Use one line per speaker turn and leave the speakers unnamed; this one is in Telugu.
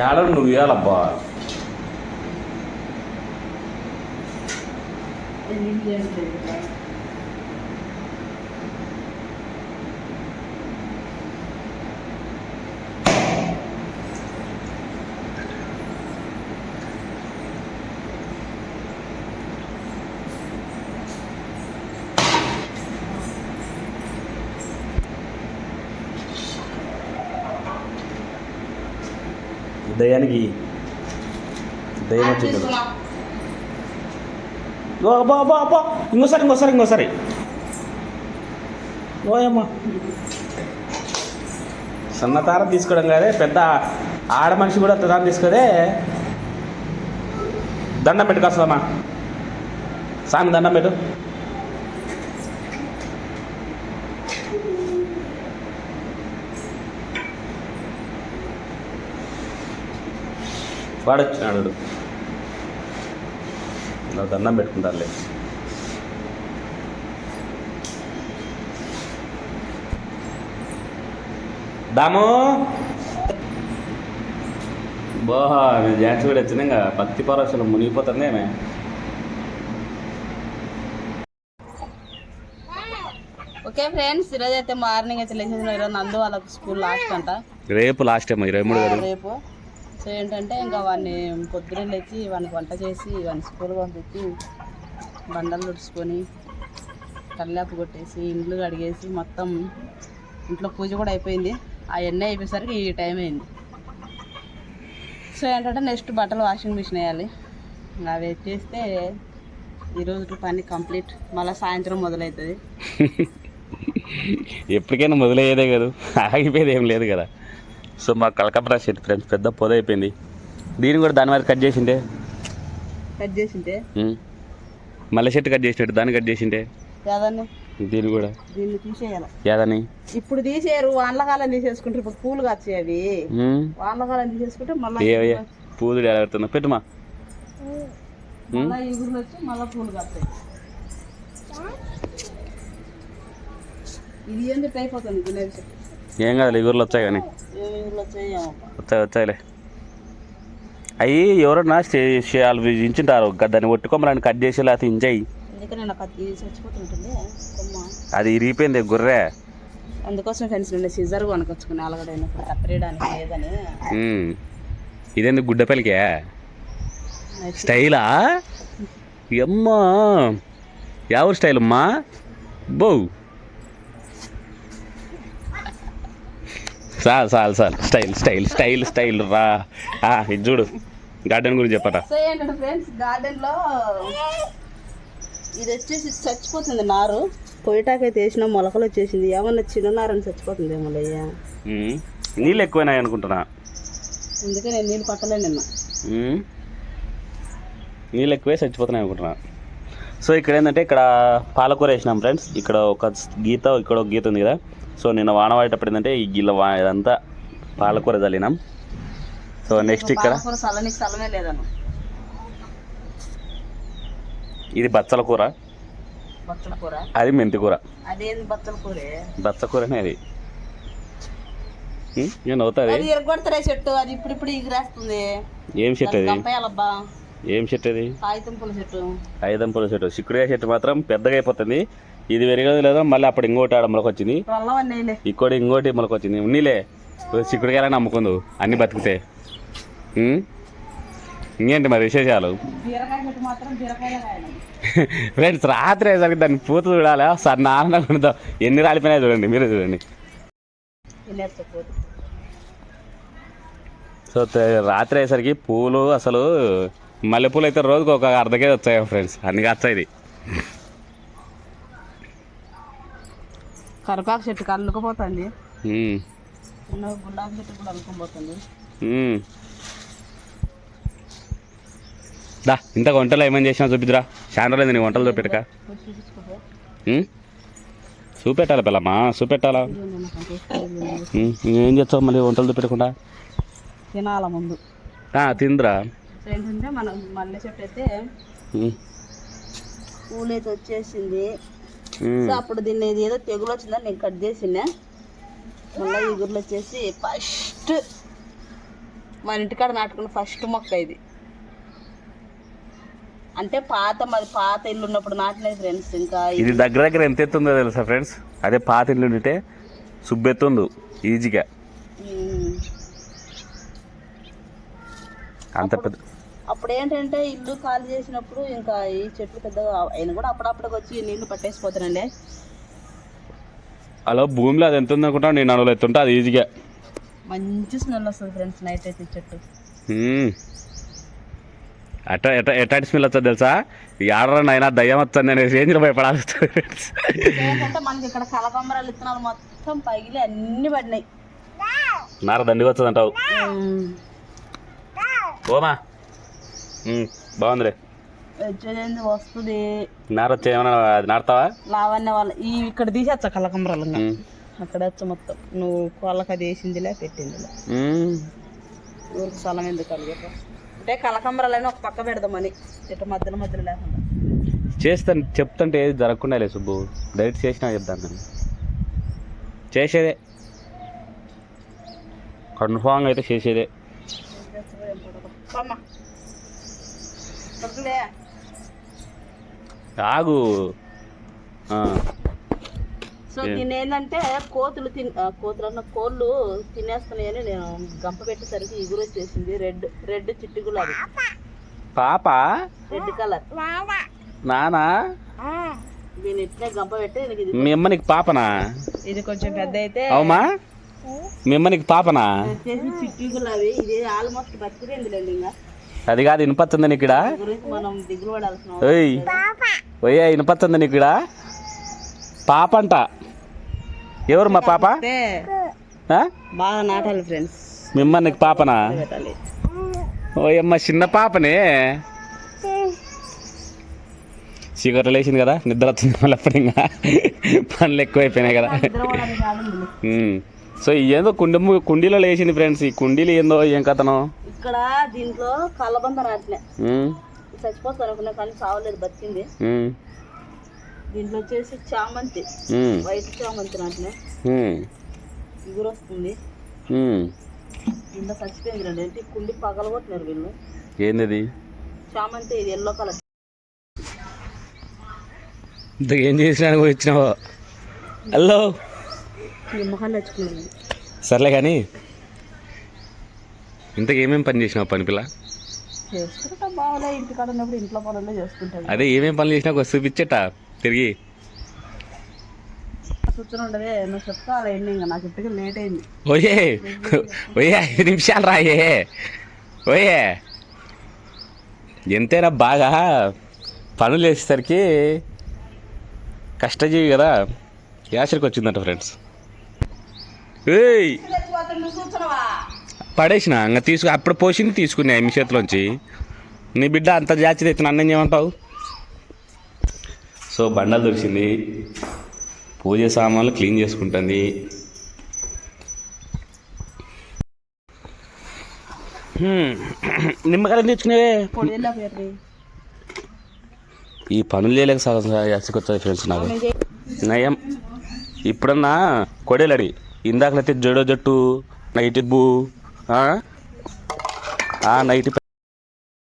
ఏడాడు నువ్వు ఇవ్వాలబ్బా దయానికి దయ్యం వచ్చింది అబ్బా అబ్బా అబ్బా. ఇంకోసారి ఇంకోసారి ఇంకోసారి. ఓయమ్మ. సన్న తార తీసుకోవడం కాదే పెద్ద ఆడ మనిషి కూడా తార తీసుకోదే. దండం పెట్టుకొస్తామా సామి దండం పెట్టు. వాడొచ్చినాడు నా దండం పెట్టుకుంటారులే దాము! బా నేను ఝాన్సీ కూడా వచ్చినా ఇంకా భక్తి పరవశలు మునిగిపోతుందేమే
ఓకే ఫ్రెండ్స్ ఈరోజు అయితే మార్నింగ్ అయితే లేచేసిన ఈరోజు నందు వాళ్ళకి స్కూల్ లాస్ట్ అంట.
రేపు లాస్ట్ ఏమో ఇరవై మూడు
రేపు. సో ఏంటంటే ఇంకా వాడిని పొద్దున లేచి వానికి వంట చేసి వాడిని స్కూల్ పంపించి బండలు తుడుచుకొని కల్లాపు కొట్టేసి ఇండ్లు కడిగేసి మొత్తం ఇంట్లో పూజ కూడా అయిపోయింది. అవన్నీ అయిపోయేసరికి ఈ టైం అయింది. సో ఏంటంటే నెక్స్ట్ బట్టలు వాషింగ్ మిషన్ వేయాలి. అవి చేస్తే ఈరోజు పని కంప్లీట్. మళ్ళీ సాయంత్రం మొదలవుతుంది.
ఎప్పటికైనా మొదలయ్యేదే కదా. ఆగిపోయేది ఏం లేదు కదా. సో మా కలకపరా చెట్టు ఫ్రెండ్స్ పెద్ద పొద అయిపోయింది. దీన్ని కూడా దాని మీద కట్ చేసిండే.
కట్ చేసింటే
ఉమ్. మల్లె చెట్టు కట్ చేసినట్టు దాన్ని కట్ చేసిండే. దీన్ని కూడా.
దీన్ని తీసేయాలి.
యాదని
ఇప్పుడు తీసేయరు వానలకాలం తీసేసుకుంటారు ఇప్పుడు పూలు కాచి అవి. వానలకాలం తీసేసుకుంటే మళ్ళీ
పూలు ఎలా పెడుతున్నా పెట్టుమా.
వచ్చి మళ్ళీ పూలు కాస్తాయి. ఇది ఏం చెప్పి అయిపోతుంది
ఏం కాదు ఇగురులు వచ్చాయి కానీ. వచ్చాయి వచ్చాయిలే అవి ఎవరన్నా చే- చే- వాళ్ళు ఇంచుంటారు దాన్ని ఒట్టుకోమని కట్ చేసి లేకపోతే
నాకు అది
ఇరిగిపోయింది గొర్రె.
అందుకోసం ఫ్రెండ్స్ నిన్న సిజర్ కొనుకొచ్చుకుని అలగడైనప్పుడు కత్తిరేయడానికి లేదని.
ఉమ్. ఇదేందుకు గుడ్డపల్లికే స్టైలా? ఎమ్మా ఎవరు స్టైల్ అమ్మా బో! చాలు చాలు చాలు. స్టైల్ స్టైల్ స్టైల్ స్టైల్ రా. ఆ, ఇది చూడు. గార్డెన్ గురించి
ఏంటంటే ఫ్రెండ్స్ గార్డెన్లో ఇది వచ్చేసి చచ్చిపోతుంది నారు. పొయ్యటాకైతే వేసిన మొలకలు వచ్చేసింది. ఏమన్నా చిన్న నారు అని చచ్చిపోతుంది ఏమో అయ్యా
ఉమ్. నీళ్ళు ఎక్కువైనాయి అనుకుంటున్నా.
అందుకే నేను నీళ్ళు పట్టలేను నిన్న.
నీళ్ళు ఎక్కువే చచ్చిపోతున్నాయి అనుకుంటున్నా. సో ఇక్కడ ఏంటంటే ఇక్కడ పాలకూర వేసినాం ఫ్రెండ్స్. ఇక్కడ ఒక గీత ఇక్కడ ఒక గీత ఉంది కదా. సో నిన్న వాన పడేటప్పుడు ఏంటంటే ఈ గిల్ల ఇదంతా పాలకూర చల్లినాం. సో నెక్స్ట్ ఇక్కడ ఇది బచ్చల కూర. అది మెంతి కూర.
బచ్చల కూరే?
బచ్చ కూరనే అది. నేను అవుతుంది
చెట్టు అది ఇప్పుడు ఇప్పుడు ఎగిరేస్తుంది
ఏం చెట్టు అది? ఏం చెట్టు అది?
కాగితం పూల చెట్టు.
పూల చెట్టు. చిక్కుడుకాయ చెట్టు మాత్రం పెద్దగా అయిపోతుంది. ఇది పెరగదు లేదా? మళ్ళీ అప్పుడు ఇంకోటి ఆడ మొలకొచ్చింది
అన్నీ
ఇంకోటి ఇంకోటి మొలకొచ్చింది ఉన్నీలే. చిక్కుడుకాయలని అమ్ముకుందు అన్ని బతికితే? ఇంకేంటి మరి విశేషాలు? ఫ్రెండ్స్ రాత్రి అయ్యేసరికి దాన్ని పూత చూడాలి? సార్ నాన్న ఉండదు ఎన్ని రాలిపోయినాయి చూడండి. మీరే చూడండి. సో రాత్రి అయ్యేసరికి పూలు అసలు మల్లెపూలు అయితే రోజుకు ఒక అర్ధ కేజీ వచ్చాయి ఫ్రెండ్స్. అన్ని వచ్చాయి
కరిపాకు చెట్టుకి అల్లుకుపోతుంది చిన్న గులాబీ చెట్టు కూడా అల్లుకుపోతుంది.
దా ఇంత వంటలు ఏమేమి చేసినా చూపిద్దురా చాలా రోజులైంది నీ వంటలు చూపెట్టక? చూపెట్టాలి పిల్లమ్మా చూపెట్టాలా
లేదు.
ఏం చేస్తావు మళ్ళీ వంటలు చూపెట్టకుండా
తినాల ముందు
తిందిరా
మనం మల్లె చెట్టు అయితే
మ్మ్.
పూలు అయితే వచ్చేసింది. సో అప్పుడు దీన్ని ఏదో తెగులు వచ్చిందని నేను కట్ చేసిన మళ్ళీ ఇగుర్లు వచ్చేసి ఫస్ట్ మన ఇంటికాడ నాటుకున్న ఫస్ట్ మొక్క ఇది. అంటే పాత మరి పాత ఇల్లు ఉన్నప్పుడు నాటినది ఫ్రెండ్స్ ఇంకా
ఇది దగ్గర దగ్గర ఎంత ఎత్తుందో తెలుసా ఫ్రెండ్స్? అదే పాత ఇల్లు ఉంటే సుబ్బెత్తుండు ఈజీగా. అంత పెద్ద
అప్పుడు ఏంటంటే ఇల్లు ఖాళీ చేసినప్పుడు ఇంకా ఈ చెట్లు పెద్దగా అయినా కూడా అప్పుడప్పుడు వచ్చి నీళ్ళు పట్టేసిపోతానండి
అలా భూమిలో అది ఎంత ఉంది అనుకుంటా? నేను అడుగులు ఎత్తుంటే అది ఈజీగా
మంచి స్మెల్ వస్తుంది ఫ్రెండ్స్ నైట్ అయితే చెట్టు.
అట్ట ఎట్ట ఎట్లాంటి స్మెల్ వస్తుంది తెలుసా? ఆర్డర్ అయినా దయ్యం వస్తుంది అనే రేంజ్లో
ఏంటంటే మనకి ఇక్కడ కలకంబరాలు ఇత్తనాలు మొత్తం పగిలి అన్ని పడినాయి.
నార దండిగా వస్తుంది అంటావు ఓమా. బాగుందిలే.
వచ్చేది వస్తుంది?
నార వచ్చే ఏమన్నా అది నాడతావా
లావణ్య వాళ్ళ ఈ ఇక్కడ తీసేచ్చా.
మ్మ్.
అక్కడ వచ్చి మొత్తం. నువ్వు కోళ్ళకి అది వేసిందిలే పెట్టిందిలే. ఊరికి స్థలం ఎందుకు కలిగే అంటే కలకంబరాలని ఒక పక్క పెడదామని చెట్టు మధ్యలో మధ్యలో లేకుండా.
చేస్తాను చెప్తుంటే ఏది జరగకుండా లే సుబ్బు. డైరెక్ట్ చేసినా చెప్తాను నేను. చేసేదే. కన్ఫామ్గా అయితే చేసేదే. ఆగు ఆ,
సో దీని ఏంటంటే కోతులు తిన్ కోతులు అన్న కోళ్ళు తినేస్తున్నాయని నేను గంప పెట్టేసరికి ఇగురు వచ్చేసింది. రెడ్ రెడ్ చిట్టి గులాబీ
పాప?
Red colour.
నానా?
దీని ఇట్లే గంప పెట్టి
మీ అమ్మ నీకు పాపనా?
ఇది కొంచెం పెద్ద అయితే
అవుమా మీ అమ్మ నీకు పాపనా?
చిట్టి గులాబీ ఇది ఆల్మోస్ట్ బతికిపోయిందిలేండి ఇంకా.
అది కాదు వినపత్తుంది ఇక్కడ? ఓయ్ ఓయ్యా వినపత్తుంది ఇక్కడ? పాప అంట ఎవరు మా పాప?
అయితే
ఆ?
బాగా నాటాలి ఫ్రెండ్స్
మీ అమ్మ నీకు పాపనా? ఓయమ్మ చిన్న పాపనే. చీకట్లు లేచింది కదా నిద్ర వచ్చింది మళ్ళీ అప్పుడు ఇంకా. పనులు ఎక్కువైపోయినాయి కదా. సో ఏందో కుండి కుండీలో లేచింది ఫ్రెండ్స్ ఈ కుండీలు ఏందో ఏం కథను?
ఇక్కడ దీంట్లో కలబంద నాటిన
ఉమ్,
చచ్చిపోతాను అనుకున్నా కానీ చావలేదు బతికింది. దీంట్లో వచ్చేసి చామంతి. వైట్ చామంతి నాటిన ఇగురు వస్తుంది. దీంట్లో చచ్చిపోయింది రండి అంటే కుండి పగలగొట్టినారు వీళ్ళు.
ఏంది
చామంతి ఇది ఎల్లో కలర్.
ఇంత ఏం చేసినా వచ్చినావో? హలో.
నిమ్మకాయలు
సర్లే కానీ ఇంతకు ఏమేమి పని చేసినావు పని పిల్ల?
చేసుకుంటా బాగాలే ఇంటికాడ ఉన్నప్పుడు ఇంట్లో పనుల్లో చేసుకుంటాను
అదే ఏమేమి పనులు చేసినా ఒక చూపించట తిరిగి.
కూర్చొని ఉండదే నువ్వు చెప్తా అలా ఎండి ఇంకా? నాకు ఇప్పటికీ లేట్ అయింది.
ఓయే ఓయే ఐదు నిమిషాలు రాయే ఓయే. ఎంతైనా బాగా పనులు వేసేసరికి కష్టజీవి కదా యాసరికి వచ్చిందంట ఫ్రెండ్స్ ఏయ్. పడేసిన ఇంకా తీసుకు అప్పుడు పోసింది తీసుకున్నా మీ చేతిలోంచి. నీ బిడ్డ అంత జాచి తెచ్చిన అన్నం చేయమంటావు? సో బండలు దొరికింది. పూజ సామాన్లు క్లీన్ చేసుకుంటుంది. హ్మ్. నిమ్మకాయలు తెచ్చుకునేవే? ఈ పనులు చేయలేక సగం యాసకొచ్చాయి ఫ్రెండ్స్ నాకు. నయం. ఇప్పుడన్నా కొడేలడి. ఇందాకలైతే జడో జట్టు నైట్ బూ. నైట్